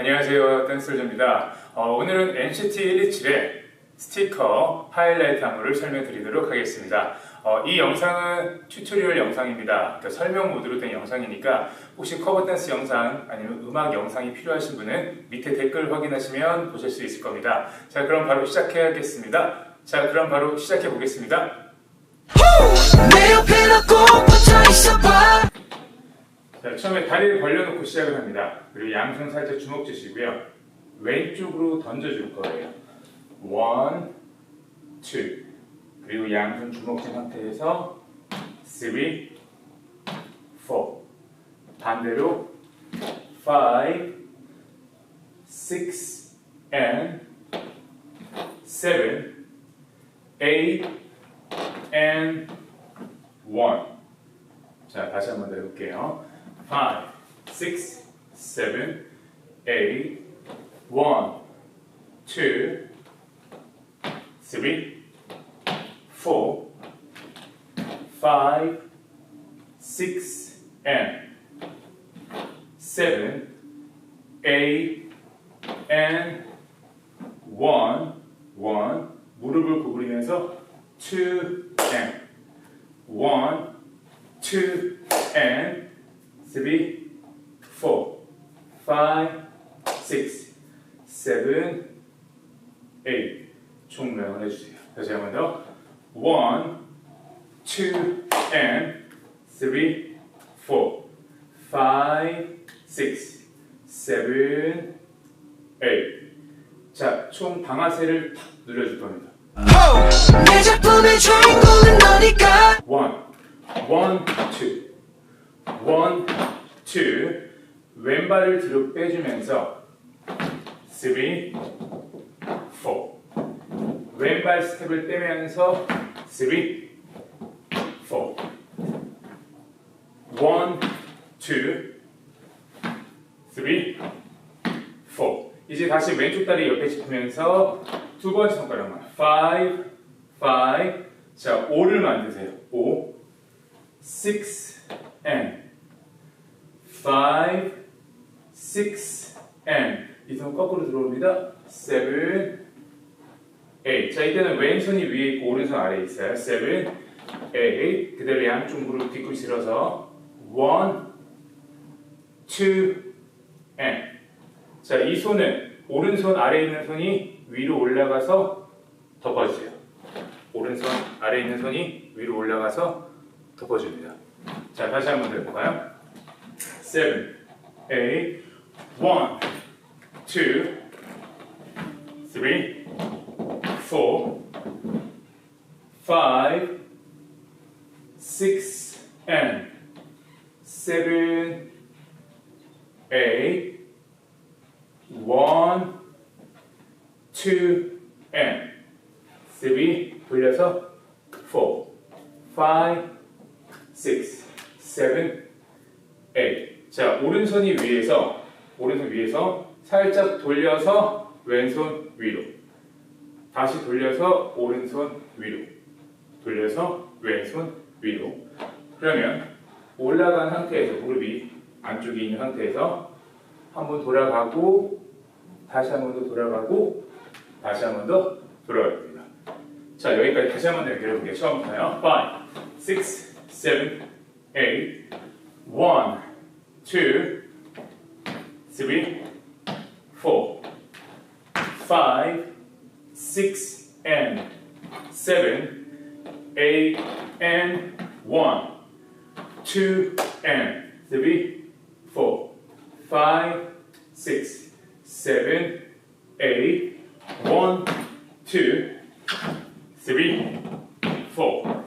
안녕하세요. 댄스조입니다. 어, 오늘은 NCT 127의 스티커 하이라이트 안무를 설명드리도록 하겠습니다. 어, 이 영상은 튜토리얼 영상입니다. 그러니까 설명 모드로 된 영상이니까 혹시 커버 댄스 영상 아니면 음악 영상이 필요하신 분은 밑에 댓글 확인하시면 보실 수 있을 겁니다. 자, 그럼 바로 시작해야겠습니다. 자, 그럼 바로 시작해 보겠습니다. 내 옆에 꼭 붙어 있어봐 자, 처음에 다리를 벌려놓고 시작을 합니다. 그리고 양손 살짝 주먹 주시고요. 왼쪽으로 던져줄 거예요. One, two. 그리고 양손 주먹 쥔 상태에서 three, four. 반대로 five, six, and seven. 자, 다시 한 번 더 해볼게요. 5, 6, 7, 8, 1, 2, 3, 4, 5, 6, and 7, 8, and 1, 1, 무릎을 구부리면서 2, 7, 8. 총명을 해주세요. 다시 한번 더. 1, 2, and 3, 4, 5, 6, 7, 8. 자, 총 방아쇠를 탁 눌러줄 겁니다. Oh, 내 작품의 주인공은 너니까. 1, 1, 2. 1, 2. 왼발을 뒤로 빼주면서 three, four. 왼발 스텝을 떼면서 three, four. One, two, three, four. 이제 다시 왼쪽 다리 옆에 짚으면서 두 번째 손가락만 five, five. 자, 5를 만드세요. 5, 6, and 5, 6, and 이손 거꾸로 들어옵니다. 7, 8. 자, 이때는 왼손이 위에 있고 오른손 아래에 있어요. 7, 8. 그대로 양쪽 무릎 뒤꿈치러서 1, 2, and 자, 이 손은 오른손 아래에 있는 손이 위로 올라가서 덮어주세요. 오른손 아래에 있는 손이 위로 올라가서 덮어줍니다. 자, 다시 한번 더 해볼까요? 7, 8, 1, 2, 3, 4, 5, 6, and 7, 8, 1, 2, and 3, 돌려서 4, 5, 6, 7, 8. 자, 오른손이 위에서, 오른손 위에서 살짝 돌려서 왼손 위로. 다시 돌려서 오른손 위로. 돌려서 왼손 위로. 그러면 올라간 상태에서 무릎이 안쪽에 있는 상태에서 한 번 돌아가고 다시 한 번 더 돌아가고 다시 한 번 더 돌아갈 겁니다. 자 여기까지 다시 한번더 연결해 볼게요. 처음부터요. 5, 6, 7, 8, 1, 2, 3, four, five, six, and seven, eight, and one, two, and three, four, five, six, seven, eight, one, two, three, four,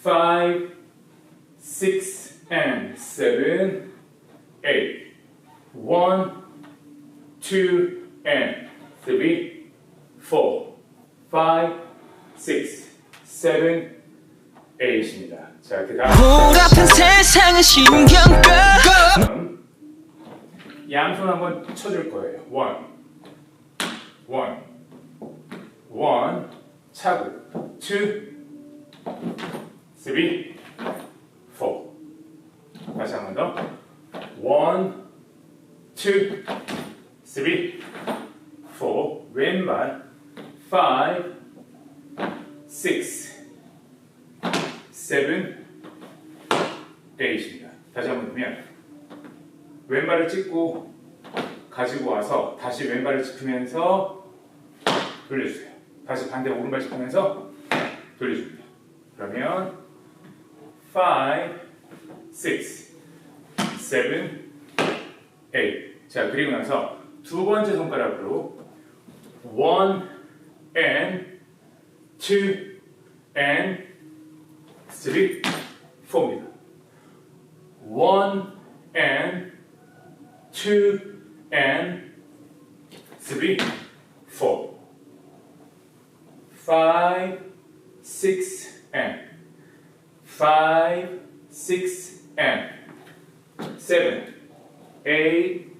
five, six, and seven, eight, one, 2, and 3, 4, 5, 6, 7, 8입니다. 자, 그 다음. 세상은 다음 양손 한번 쳐줄 거예요. 원, 원, 원, 차고, 투, 쓰리, 포. 다시 한 번 더. 원, 투, three, four, 왼발, five, six, seven, eight입니다. 다시 한번 보면 왼발을 찍고 가지고 와서 다시 왼발을 짚으면서 돌려주세요. 다시 반대 오른발 짚으면서 돌려줍니다. 그러면 five, six, seven, eight. 자 그리고 나서 두 번째 손가락으로 one and two and three, four입니다. one and two and three, four, five, six and five, six and seven, eight,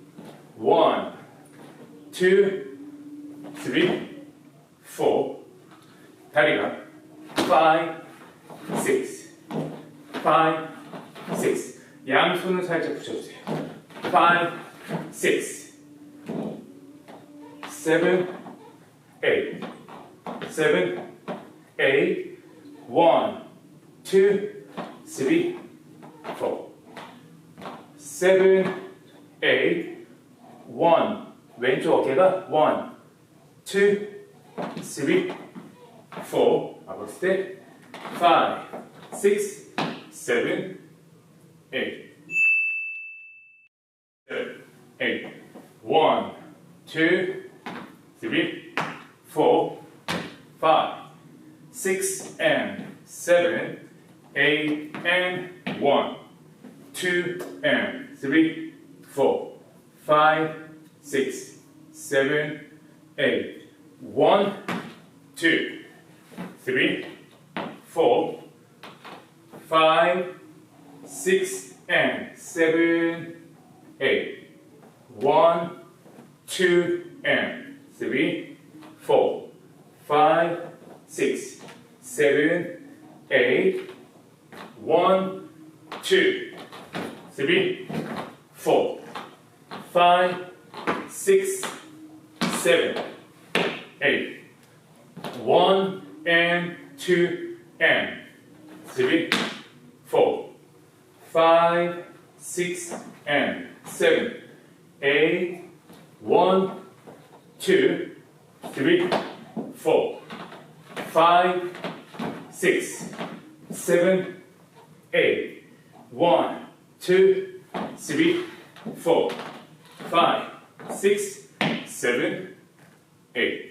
one, two, three, four. 다리가 five, six, five, six. 양손을 살짝 붙여주세요. five, six, seven, eight, seven, eight, one, two, three, four, seven, eight, one. 왼쪽 어깨가 one, two, three, four. 아버스 때 five, six, seven, eight. seven, eight. One, two, three, four, five, six, and seven, eight, and one, two, and three, four, five, six, seven, eight. One, two, three, four, five, six, and seven, eight. One, two, and three, four, five, six, seven, eight. One, two, three, four, five, six, seven, eight. One and two and. Three, four, five, six, and seven, eight. One, two, three, four, five, six, seven, eight. One, two, three, four, five, six, seven, eight.